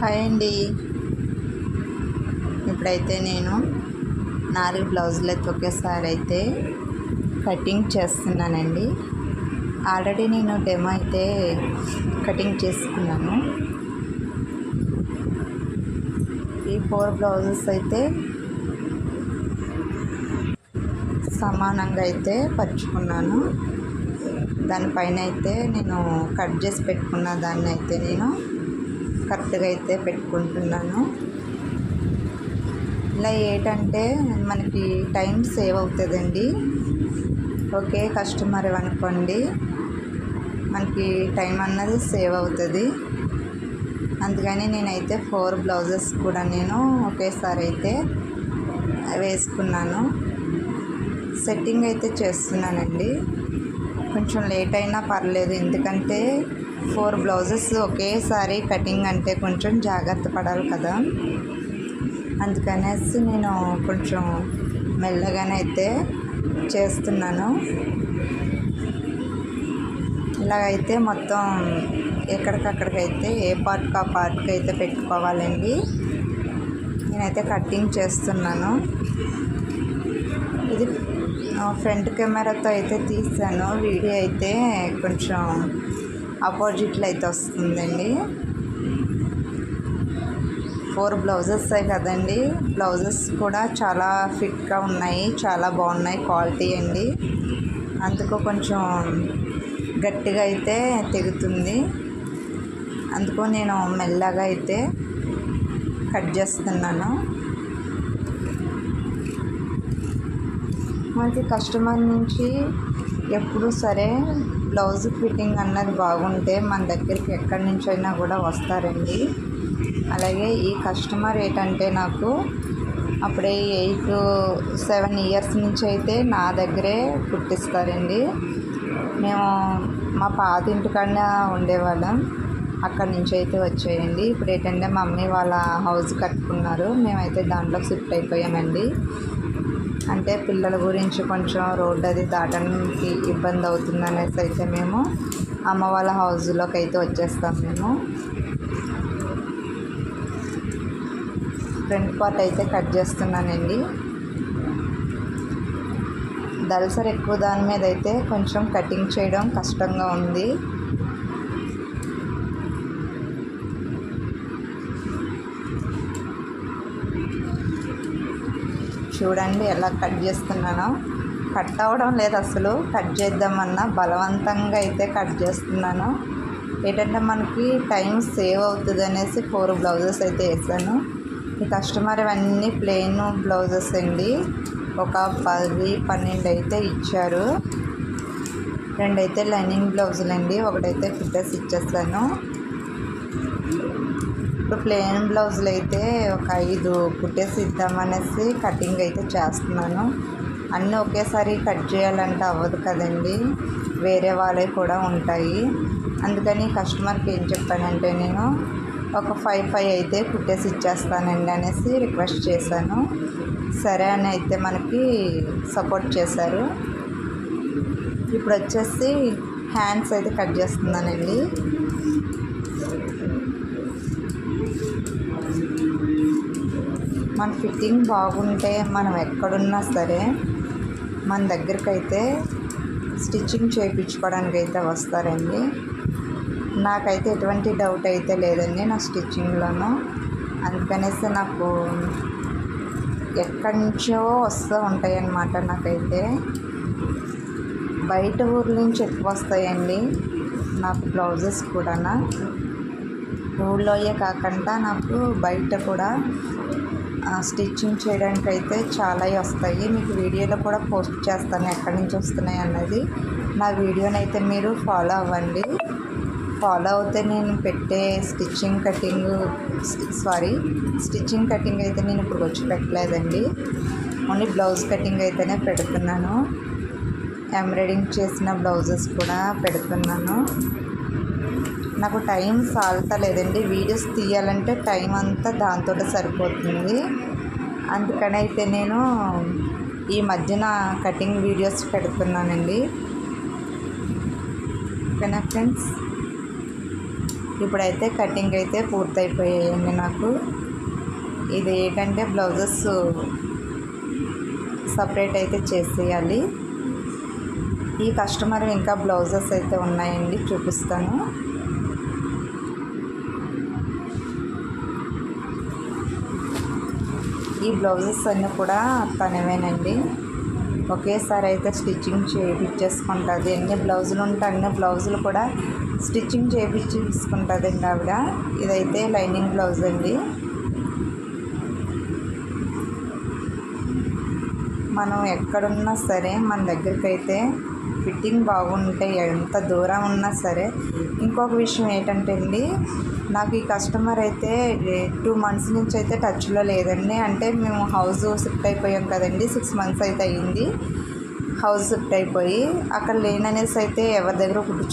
Hi అండి. ఇప్పుడైతే నేను నాలుగు బ్లౌజులు అయితే ఒకేసారి అయితే కటింగ్ చేస్తున్నానండి. ఆల్రెడీ నేను డెమో అయితే కటింగ్ చేసుకున్నాను. ఈ ఫోర్ బ్లౌజెస్ అయితే సమానంగా అయితే పరుచుకున్నాను. దానిపైన అయితే నేను కట్ చేసి పెట్టుకున్న దాన్ని అయితే నేను కరెక్ట్గా అయితే పెట్టుకుంటున్నాను. ఇలా ఏంటంటే మనకి టైం సేవ్ అవుతుందండి. ఓకే కస్టమర్ అనుకోండి. మనకి టైం అన్నది సేవ్ అవుతుంది. అందుకని నేనైతే ఫోర్ బ్లౌజెస్ కూడా నేను ఒకేసారి అయితే వేసుకున్నాను. సెట్టింగ్ అయితే చేస్తున్నానండి. కొంచెం లేట్ అయినా పర్లేదు. ఎందుకంటే ఫోర్ బ్లౌజెస్ ఒకేసారి కటింగ్ అంటే కొంచెం జాగ్రత్త పడాలి కదా. అందుకనేసి నేను కొంచెం మెల్లగానైతే చేస్తున్నాను. ఇలాగైతే మొత్తం ఎక్కడికక్కడికైతే ఏ పార్ట్కి ఆ పార్ట్కి అయితే పెట్టుకోవాలండి. నేనైతే కటింగ్ చేస్తున్నాను. ఇది ఫ్రంట్ కెమెరాతో అయితే తీసాను. వీడియో అయితే కొంచెం ఆపోజిట్లో అయితే వస్తుందండి. ఫోర్ బ్లౌజెస్ కదండి. బ్లౌజెస్ కూడా చాలా ఫిట్గా ఉన్నాయి చాలా బాగున్నాయి క్వాలిటీ అండి. అందుకు కొంచెం గట్టిగా అయితే తెగుతుంది. అందుకు నేను మెల్లగా అయితే కట్ చేస్తున్నాను. మనకి కస్టమర్ నుంచి ఎప్పుడు సరే బ్లౌజ్ ఫిట్టింగ్ అన్నది బాగుంటే మన దగ్గరికి ఎక్కడి నుంచి అయినా కూడా వస్తారండి. అలాగే ఈ కస్టమర్ ఏంటంటే నాకు అప్పుడే ఎయిట్ సెవెన్ ఇయర్స్ నుంచి అయితే నా దగ్గరే కుట్టిస్తారండి. మేము మా పాత ఇంటికాడ ఉండేవాళ్ళం. అక్కడి నుంచి అయితే వచ్చాయండి. ఇప్పుడు ఏంటంటే మా మమ్మీ వాళ్ళ హౌస్ కట్టుకున్నారు. మేమైతే దాంట్లో షిఫ్ట్ అయిపోయామండి. అంటే పిల్లల గురించి కొంచెం రోడ్డు అది దాటడానికి ఇబ్బంది అవుతుంది అనేసి అయితే మేము అమ్మ వాళ్ళ హౌస్లోకి అయితే వచ్చేస్తాం మేము. ఫ్రంట్ పార్ట్ అయితే కట్ చేస్తున్నానండి. దల్సర్ ఎక్కువ దాని మీద అయితే కొంచెం కటింగ్ చేయడం కష్టంగా ఉంది. చూడండి ఎలా కట్ చేస్తున్నానో. కట్ అవ్వడం లేదు అసలు. కట్ చేద్దామన్నా బలవంతంగా అయితే కట్ చేస్తున్నాను. ఏంటంటే మనకి టైం సేవ్ అవుతుంది అనేసి ఫోర్ బ్లౌజెస్ అయితే వేసాను. ఈ కస్టమర్ ఇవన్నీ ప్లెయిన్ బ్లౌజెస్ అండి. ఒక పది పన్నెండు అయితే ఇచ్చారు. రెండైతే లైనింగ్ బ్లౌజులు అండి ఒకటైతే ఫిట్టర్స్ ఇచ్చేస్తాను ఇప్పుడు ప్లెయిన్ బ్లౌజులు అయితే ఒక ఐదు కుట్టేసి ఇద్దామనేసి కటింగ్ అయితే చేస్తున్నాను. అన్నీ ఒకేసారి కట్ చేయాలంటే అవ్వదు కదండి. వేరే వాళ్ళవి కూడా ఉంటాయి. అందుకని కస్టమర్కి ఏం చెప్పానంటే నేను ఒక ఫైవ్ ఫైవ్ అయితే కుట్టేసి ఇచ్చేస్తానండి అనేసి రిక్వెస్ట్ చేశాను. సరే అని అయితే మనకి సపోర్ట్ చేశారు. ఇప్పుడు వచ్చేసి హ్యాండ్స్ అయితే కట్ చేస్తున్నానండి. మన ఫిట్టింగ్ బాగుంటే మనం ఎక్కడున్నా సరే మన దగ్గరకైతే స్టిచ్చింగ్ చేయించుకోవడానికి అయితే వస్తారండి. నాకైతే ఎటువంటి డౌట్ అయితే లేదండి నా స్టిచ్చింగ్లోనూ. అందుకనేసి నాకు ఎక్కడి నుంచో వస్తూ ఉంటాయన్నమాట నాకైతే. బయట ఊర్ల నుంచి ఎక్కువ వస్తాయండి నాకు బ్లౌజెస్ కూడా ఊళ్ళోయే కాకుండా నాకు బయట కూడా స్టిచ్చింగ్ చేయడానికి అయితే చాలా వస్తాయి. మీకు వీడియోలో కూడా పోస్ట్ చేస్తాను ఎక్కడి నుంచి వస్తున్నాయి అన్నది. నా వీడియోని అయితే మీరు ఫాలో అవ్వండి. ఫాలో అవుతే నేను పెట్టే stitching cutting sorry stitching cutting అయితే నేను ఇప్పుడు వచ్చి పెట్టలేదండి. ఓన్లీ బ్లౌజ్ కటింగ్ అయితేనే పెడుతున్నాను. ఎంబ్రాయిడింగ్ చేసిన బ్లౌజెస్ కూడా పెడుతున్నాను. నాకు టైం సాల్తా లేదండి వీడియోస్ తీయాలంటే టైం అంతా దాంతో సరిపోతుంది. అందుకని అయితే నేను ఈ మధ్యన కటింగ్ వీడియోస్ పెడుతున్నానండి. ఓకేనా ఫ్రెండ్స్? ఇప్పుడైతే కటింగ్ అయితే పూర్తయిపోయాయండి నాకు. ఇది ఏంటంటే బ్లౌజెస్ సపరేట్ అయితే చేసేయాలి. ఈ కస్టమర్ ఇంకా బ్లౌజెస్ అయితే ఉన్నాయండి చూపిస్తాను. ఈ బ్లౌజెస్ అన్నీ కూడా తనవేనండి. ఒకేసారి అయితే స్టిచ్చింగ్ చేయించేసుకుంటుంది ఎన్ని బ్లౌజులు ఉంటే అన్ని బ్లౌజులు కూడా స్టిచ్చింగ్ చేయించేసుకుంటుంది అండి ఆవిడ. ఇదైతే లైనింగ్ బ్లౌజ్ అండి. మనం ఎక్కడున్నా సరే మన దగ్గరికి అయితే ఫిట్టింగ్ బాగుంటే ఎంత దూరం ఉన్నా సరే ఇంకొక విషయం ఏంటంటే అండి నాకు ఈ కస్టమర్ అయితే టూ మంత్స్ నుంచి అయితే టచ్లో లేదండి. అంటే మేము హౌస్ షిఫ్ట్ అయిపోయాం కదండి సిక్స్ మంత్స్ అయితే అయ్యింది హౌస్ షిఫ్ట్ అయిపోయి అక్కడ లేననేసి అయితే ఎవరి దగ్గర కుట్టించు